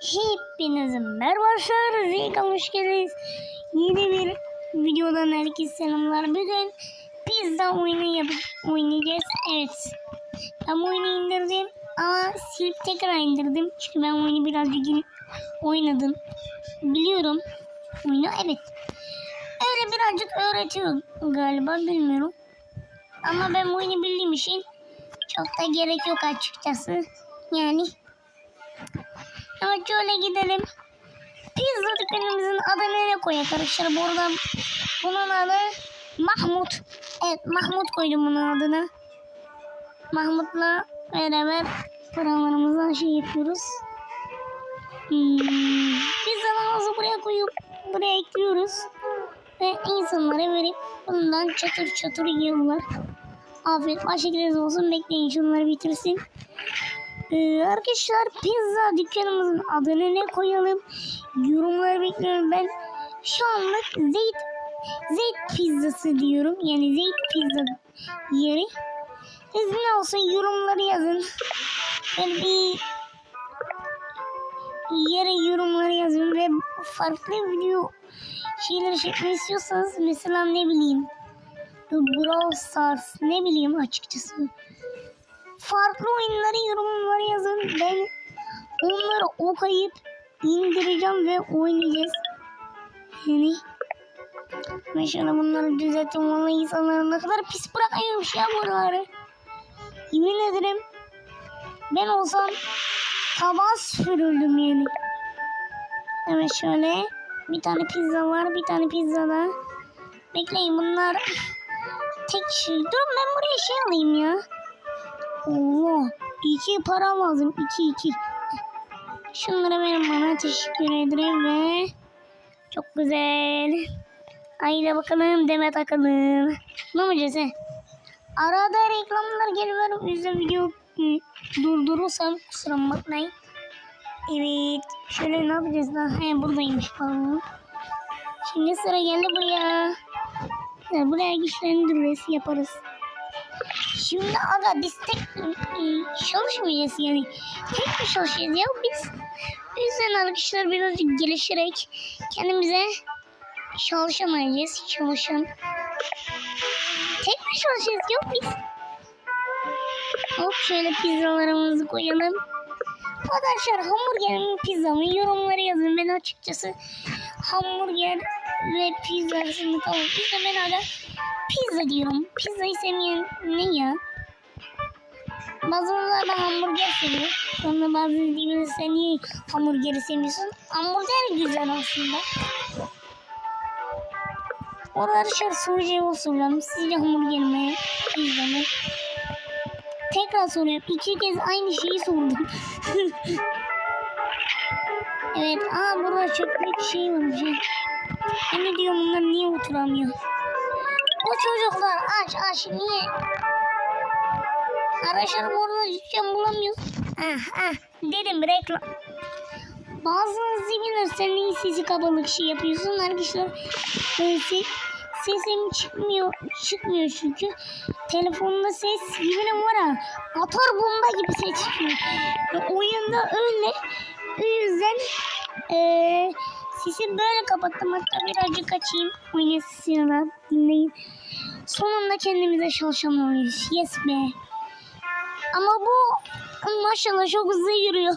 Hepinize merhaba arkadaşlar. Zeykan hoş geldiniz. Yeni bir videodan herkese selamlar. Bugün pizza oyunu yapıp oynayacağız. Evet. Ben oyunu indirdim ama silip tekrar indirdim. Çünkü ben oyunu birazcık oynadım. Biliyorum. Oyunu evet. Öyle birazcık öğretiyor galiba bilmiyorum. Ama ben oyunu bildiğim için çok da gerek yok açıkçası. Yani ama şöyle gidelim. Pizza dükkanımızın adını ne koyak arkadaşlar? Bu arada bunun adı Mahmut. Evet Mahmut koydum bunun adını. Mahmut'la beraber paralarımızdan şey yapıyoruz. Hmm. Pizzalarımızı buraya koyup buraya ekliyoruz. Ve insanlara verip bundan çatır çatır yiyorlar. Afiyet başlıklarınız olsun. Bekleyin şunları bitirsin. Ee, arkadaşlar pizza dükkanımızın adını ne koyalım? Yorumları bekliyorum. Ben şu anlık Zeyt Zeyt pizzası diyorum. Yani Zeyt pizza yeri. Siz olsun yorumları yazın. Ben bir yere yorumları yazın ve farklı video şeyleri çekmek istiyorsanız mesela ne bileyim Brawl Stars ne bileyim açıkçası farklı oyunları yorumlara yazın. Ben onları okuyup indireceğim ve oynayacağız. Yani Mesela bunları düzelttim. Vallahi insanlar ne kadar pis bırakıyormuş ya buraları. Yemin ederim ben olsam tabağa süpürürdüm yani. Evet şöyle bir tane pizza var bir tane pizza da. Bekleyin bunlar tek şey. Durun ben buraya şey alayım ya. Allah. İki para lazım. İki iki. Şunları verin bana. Teşekkür ederim ve çok güzel. Haydi bakalım deme takalım. Ne yapacağız he? Arada reklamlar geliyor. O yüzden video durdurursam kusura bakmayın. Evet. Şöyle ne yapacağız daha? He buradaymış falan. Şimdi sıra geldi buraya. Ya, Buraya güçlendiririz yaparız. Şimdi aga biz tek çalışmayacağız yani. Tek mi çalışacağız ya biz? O yüzden arkadaşlar birazcık gelişerek kendimize çalışamayacağız. Çalışan. Tek mi çalışacağız yok biz? Hop şöyle pizzalarımızı koyalım. Arkadaşlar hamburger mi pizza mı yorumlara yazın. Ben açıkçası hamburger ve pizza arasında kaldım. Biz de ben hala pizza diyorum. Pizzayı sevmeyen ne ya? Bazıları da hamburger seviyor. Sonra bazı diyor sen niye hamburgeri sevmiyorsun? Hamburger güzel aslında. Orada dışarı soracağım soruyorum. Sizce hamburger mi? Pizza mı? Tekrar soruyorum. İki kez aynı şeyi sordum. evet. Aa burada çöplük şey varmış. ya. Ben ne diyorum bunlar niye oturamıyor? O çocuklar aç aç niye? Arkadaşlar burada dükkan bulamıyoruz. Ah ah dedim reklam. Bazınız bilir sen niye sesi kabalık şey yapıyorsun arkadaşlar. Ee, se- sesim çıkmıyor çıkmıyor çünkü. Telefonda ses gibi var ha. Atar bomba gibi ses çıkıyor. Ve oyunda öyle. O yüzden eee sesi böyle kapattım. Hatta birazcık açayım. Oyun sesini dinleyin. Sonunda kendimize çalışamıyoruz. Yes be. Ama bu maşallah çok hızlı yürüyor.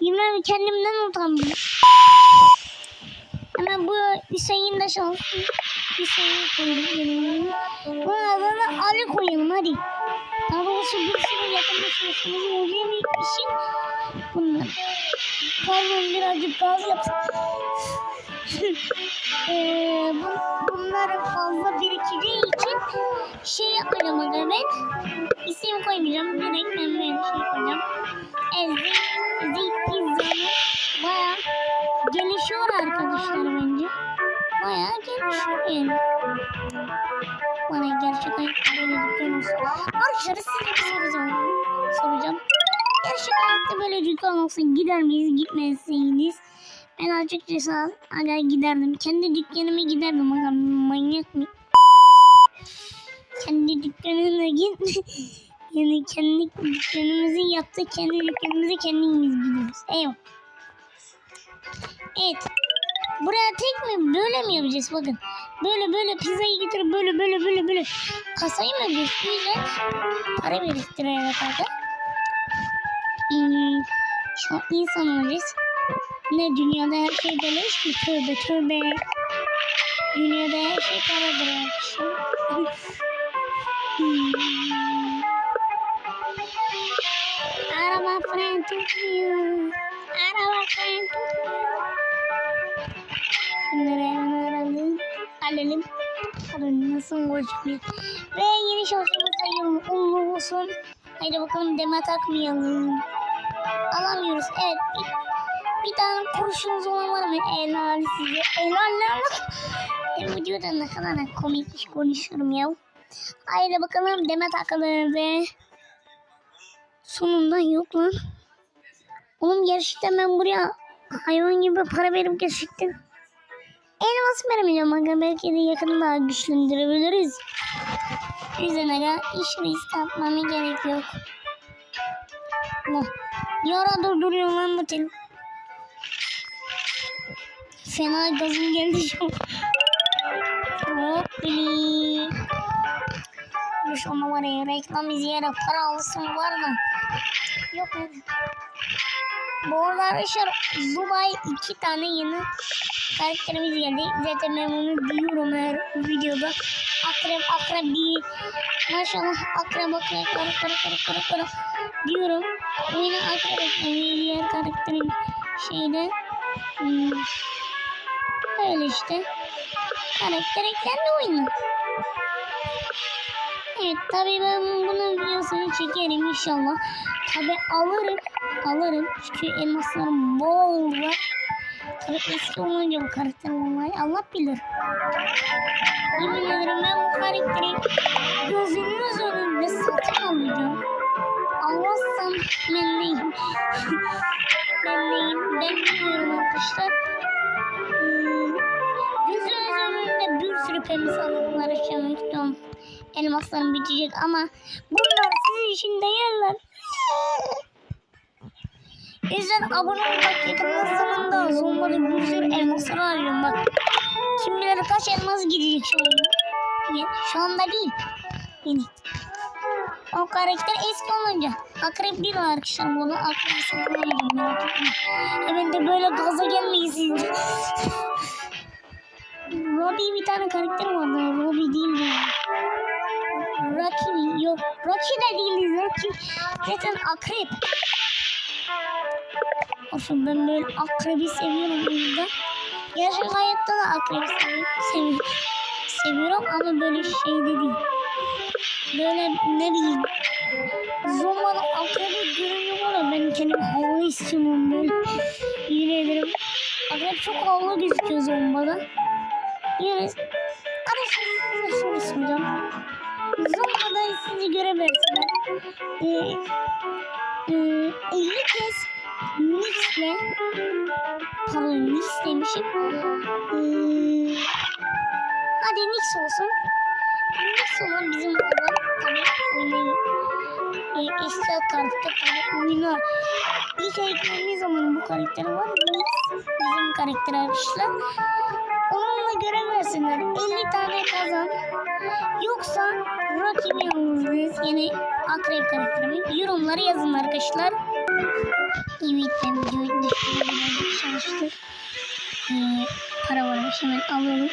Yemin kendimden utandım. Hemen bu Hüseyin de şanslı. Hüseyin koyalım. Bunun adını Ali koyalım hadi. Daha doğrusu bir sürü yakında şansımız olacağı bir için bunlar. Pardon birazcık gaz yapsın. ee, bu, bunlar fazla birikeceği için şey yapmayacağım aga ben. İsim koymayacağım. Direkt ben böyle şey koyacağım. Ezdi, ezdi pizzanı baya gelişiyor arkadaşlar bence. Baya gelişiyor yani. Bana gerçek hayatta böyle dükkan olsun. Arkadaşlar size bir soru soracağım. Gerçek hayatta böyle dükkan olsun gider miyiz gitmezseniz? Ben açıkçası aga giderdim. Kendi dükkanıma giderdim aga manyak mı? Kendi dükkanına git. yani kendi dükkanımızı yaptık. Kendi dükkanımızı kendimiz gidiyoruz. Eyvah. Evet. Buraya tek mi böyle mi yapacağız bakın. Böyle böyle pizzayı getirip böyle böyle böyle böyle kasayı mı? Güzel. Para biriktirerek kanka. Şu an insan olacağız. Ne dünyada her şey beleş mi? Tövbe tövbe. Dünyada her şey paradır arkadaşlar. Hmm. Araba fren tutuyor. Araba fren tutuyor. Şunları hemen alalım. Alalım. Alalım nasıl koşmuyor. Ve yeni şansımız hayırlı uğurlu olsun. Haydi bakalım deme takmayalım. Alamıyoruz. Evet. Bir, bir tane kurşunuz olan var mı? Helal size. Helal lan. E, videoda ne kadar komik iş konuşuyorum ya. Haydi bakalım deme takalım ve sonunda yok lan. Oğlum gerçekten ben buraya hayvan gibi para verip gerçekten elmas vermeyeceğim aga belki de yakını daha güçlendirebiliriz. Yüzden aga hiç risk atmama gerek yok. Ne? Yara durduruyor lan bu tel. Fena gazım geldi şu an. Hop bili. Şu ya reklam izleyerek para alsın var da. Yok evet. Bu arada arkadaşlar Dubai iki tane yeni karakterimiz geldi. Zaten ben bunu diyorum her videoda. Akrep bir maşallah akrep akrep kara kara kara kara kara diyorum. Oyuna akrep eklemeyi diğer karakterin şeyde hmm, öyle işte karakter eklendi oyuna. Evet tabii ben bunun videosunu çekerim inşallah. Tabii alırım. Alırım. Çünkü elmaslarım bol var. Tabii eski olunca bu karakter olmayı Allah bilir. Yemin ederim ben bu karakteri gözünüz önünde satın alacağım. Almazsam ben neyim? ben neyim? Ben bilmiyorum arkadaşlar. Hmm, Gözünüz önünde bir sürü pembe sandıklar istiyorum. Elmaslarım bitecek ama bunlar sizin için değerler. Yüzden abone ol bak yakında zamanda zombada bir sürü elmasları arıyorum bak. Kim bilir kaç elmas gidecek şu anda. Şu anda değil. Yeni. O karakter eski olunca. Akrep değil arkadaşlar bunu akrep saklamayacağım merak. Hemen de böyle gaza gelmeyin sizce. Robbie bir tane karakter vardı. Robbie değil de. Rocky? Yok. Rocky de değil. Rocky zaten akrep. Olsun ben böyle akrebi seviyorum o yüzden. Gerçek hayatta da akrebi seviyorum. Sevi seviyorum ama böyle şeyde değil. Böyle ne bileyim. Zombada akrebi görünüyor ya ben kendim hava istiyorum böyle. Yemin ederim. Akrep çok havalı gözüküyor zombada. Yani arkadaşlar size soru soracağım. Zombada sizi görebilirsiniz. Ee, e, 50 kez Nix'le pardon Nix demişim. Ee, hadi Nix olsun. Nix olan bizim olan tabii oyuna e, eski karakter tabii oyuna ilk eklediğimiz zaman bu karakter var. Bizim karakter arkadaşlar. Onunla görev versinler. 50 tane kazan. Yoksa rakibi yalnız yine akrep karakterimi yorumlara yazın arkadaşlar. Evet ben videoyu düşünüyorum. Çalıştık. Ee, para varmış hemen alalım.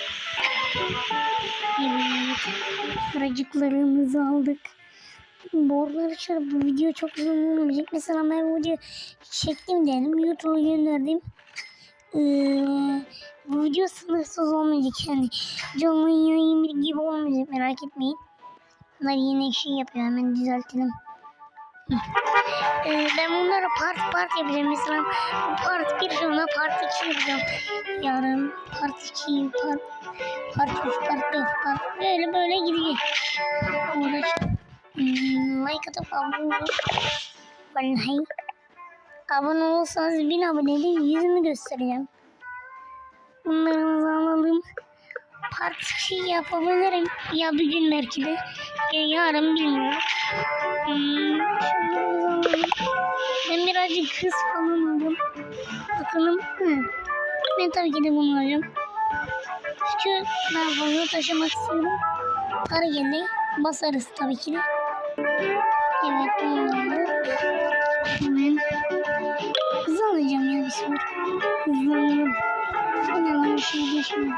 Evet. Paracıklarımızı aldık. Bu arada bu video çok uzun olmayacak. Mesela ben bu videoyu çektim dedim. YouTube'a gönderdim. Ee, bu video sınırsız olmayacak yani. Canlı yayın gibi olmayacak merak etmeyin. Bunlar yine şey yapıyor hemen düzeltelim. Ee, ben bunları part part yapacağım. Mesela part 1 sonra part 2 yapacağım. Yarın part 2, part, part 3, part 4, part böyle böyle gidecek. Uğraş. Hmm, like atıp abone olun. Abone olursanız 1000 abonede yüzümü göstereceğim. Bunlarımızı alalım part şey yapabilirim. Ya bir gün belki de. Ya yarın bilmiyorum. Hmm, ben birazcık hız falan aldım. Bakalım. Hı. Ben tabii ki bunu alacağım. Çünkü ben fazla taşımak istiyorum. Para geldi. Basarız tabii ki de. Evet bunu aldık. Hemen. Hızlı alacağım ya bir soru. Hızlı alalım. Önemli bir şey geçmiyor.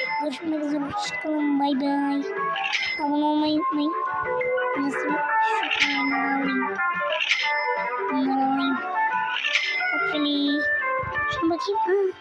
Görüşmek üzere. Hoşçakalın. Bay bay. Abone olmayı unutmayın. Nasıl? Şu kanalları alayım. Bunları alayım. Hopefully. Şuna bakayım.